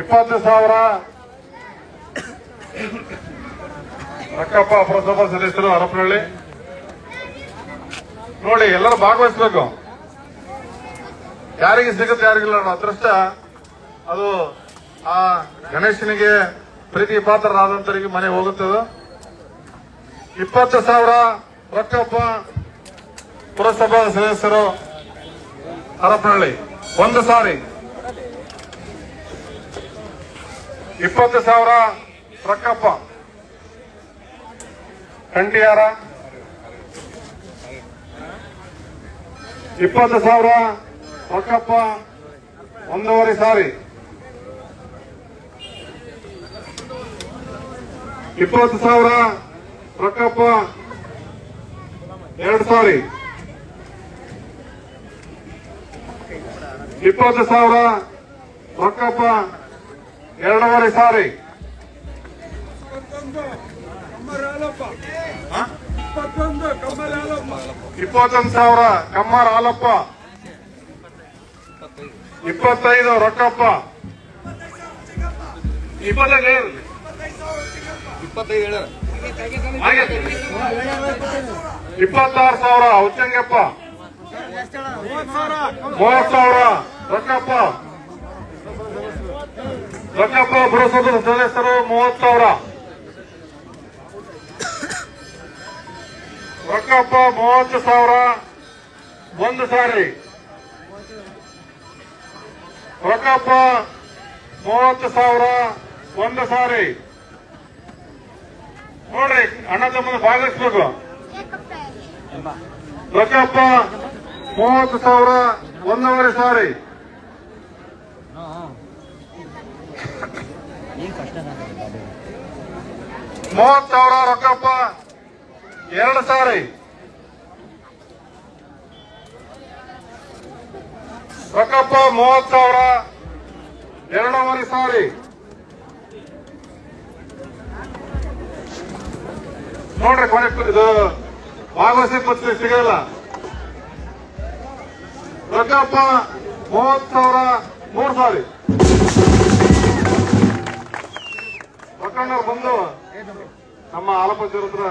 ಇಪ್ಪತ್ತು ಸಾವಿರ. ರಕ್ಕಪ್ಪ ಪುರಸಭಾ ಸದಸ್ಯರು ಹರಪನಹಳ್ಳಿ. ನೋಡಿ, ಎಲ್ಲರೂ ಭಾಗವಹಿಸ್ಬೇಕು. ಯಾರಿಗೆ ಸಿಗುತ್ತೆ, ಯಾರಿಗಿಲ್ಲ ಅನ್ನೋ ಅದೃಷ್ಟ, ಅದು ಆ ಗಣೇಶನಿಗೆ ಪ್ರೀತಿ ಪಾತ್ರರಾದಂತರಿಗೆ ಮನೆ ಹೋಗುತ್ತದೆ ಇಪ್ಪತ್ತು ಸಾವಿರ ರೊಕ್ಕಪ್ಪ ಪುರಸಭಾ ಸದಸ್ಯರು ಹರಪನಹಳ್ಳಿ. ಒಂದು ಸಾರಿ. ಇಪ್ಪತ್ತು ಸಾವಿರ ರಕ್ಕಪ್ಪ ಕಂಟಿಯಾರ ಇಪ್ಪತ್ತು ಸಾವಿರ ರೊಕ್ಕಪ್ಪ ಒಂದೂವರೆ ಸಾರಿ. ಇಪ್ಪತ್ತು ಸಾವಿರ ರೊಕ್ಕಪ್ಪ ಎರಡು ಸಾರಿ. ಇಪ್ಪತ್ತು ಸಾವಿರ ರೊಕ್ಕಪ್ಪ ಎರಡೂವರೆ ಸಾರಿ. ಇಪ್ಪತ್ತೊಂದು ಸಾವಿರ ಕಮ್ಮರ್ ಹಾಲಪ್ಪ. ಇಪ್ಪತ್ತೈದು ರೊಕ್ಕಪ್ಪ. ಇಪ್ಪತ್ತಾರು ಸಾವಿರ ಹುಚ್ಚಂಗಪ್ಪ. ಮೂವತ್ತು ಸಾವಿರ ರೊಕ್ಕಪ್ಪ. ರೊಕ್ಕಪ್ಪ ಪುರಸಭಾ ಸದಸ್ಯರು ಮೂವತ್ತು ಸಾವಿರ. ರಕ್ಕಪ್ಪ ಮೂವತ್ತು ಸಾವಿರ. ಒಂದು ಸಾರಿ. ರೊಕ್ಕಪ್ಪ ಮೂವತ್ತು ಸಾವಿರ. ಒಂದು ಸಾರಿ. ನೋಡ್ರಿ, ಅಣ್ಣ ತಮ್ಮನ್ನು ಭಾಗವಹಿಸ್ಬೇಕು. ರೊಕ್ಕಪ್ಪ ಮೂವತ್ತು ಸಾವಿರ, ಒಂದೂವರೆ ಸಾರಿ. ಮೂವತ್ತು ಸಾವಿರ ರೊಕ್ಕಪ್ಪ ಎರಡು ಸಾರಿ. ರೊಕ್ಕಪ್ಪ ಮೂವತ್ತು ಸಾವಿರ ಎರಡೂವರೆ ಸಾರಿ. ನೋಡ್ರಿ ಕೊನೆ ಇದು ಭಾಗವಹಿಸಿ ಪತ್ರ ಸಿಗಲ್ಲ. ರೊಕ್ಕಪ್ಪ ಮೂವತ್ತು ಸಾವಿರ ಮೂರು ಸಾರಿ. ರೊಕ್ಕಣ್ಣವ್ರು ಬಂದು ನಮ್ಮ ಆಲಪತಿ ಹತ್ರ